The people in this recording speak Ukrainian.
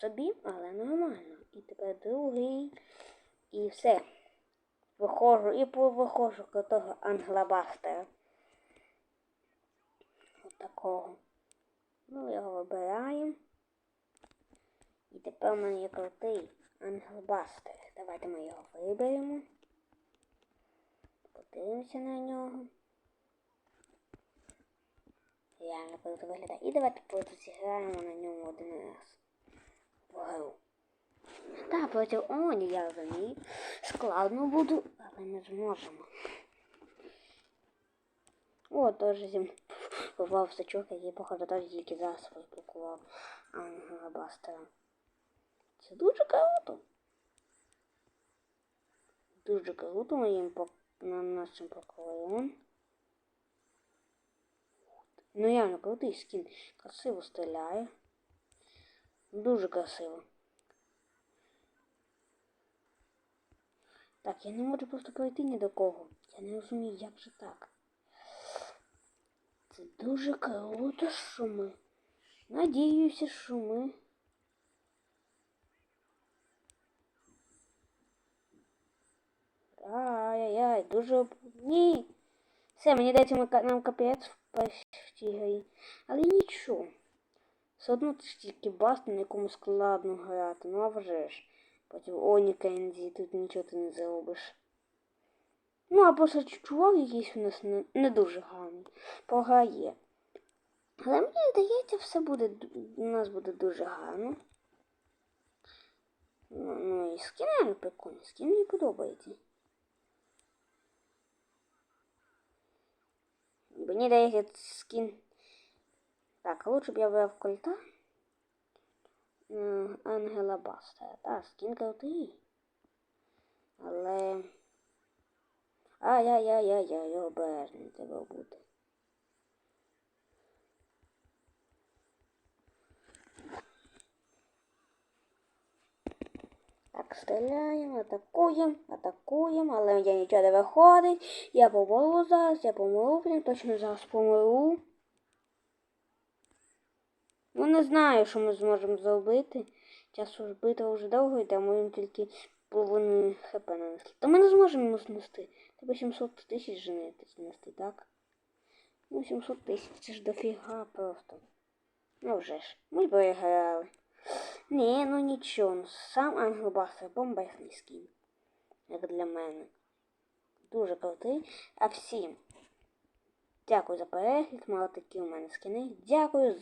собі, але нормально. І тепер другий. І все. Виходжу і виходжу до того англобастера. От такого. Ну, його вибираємо. І тепер у мене є крутий англбастер. Давайте ми його виберемо. Подивимося на нього. Реально круто виглядає. І давайте просто зіграємо на ньому один раз. Так, проти Оні я розумію. Складно буду, але ми зможемо. О, теж зі мною попав сачок, який, походу, теж тільки зараз розблокував Ангела Бастера. Це дуже круто. Дуже круто моїм по на нашим поколінням. Ну реально крутий скін. Красиво стріляє. Дуже красиво. Так, я не можу просто пройти ні до кого. Я не розумію, як же так. Це дуже круто, що ми. Надіюся, що ми. Ай-яй-яй, дуже... Ні. Все, мені ми нам капець в грі. Але нічого. Все одно це ж тільки баст, на якому складно грати. Ну а вже ж. Проти Оні Кензі тут нічого ти не зробиш. Ну, а просто чувак якийсь у нас не, не дуже гарний. Пограє. Але мені здається, все буде у нас буде дуже гарно. Ну, ну і скін реально прикольний, скін мені подобається. Мені здається, скін. Так, лучше б я кольта. Е, Ангела Бастера. Так, скін крутий. Але. Ай-яй-яй-яй-яй, обережний треба бути. Так, стріляємо, атакуємо, атакуємо, але я нічого не виходить. Я помру зараз, я помру, точно зараз помру. Ну не знаю, що ми зможемо зробити. Часу ж битва вже довго йде, можемо тільки половину хп нанести. Та ми не зможемо йому знести. Треба 700 тисяч знести, так? Ну, 700 тисяч, це ж дофіга просто. Ну вже ж, ми виграли. Ні, ну нічого, ну, сам Ангелбастер бомбезний скін. Як для мене. Дуже крутий. А всім. Дякую за перегляд, мало такі у мене скини. Дякую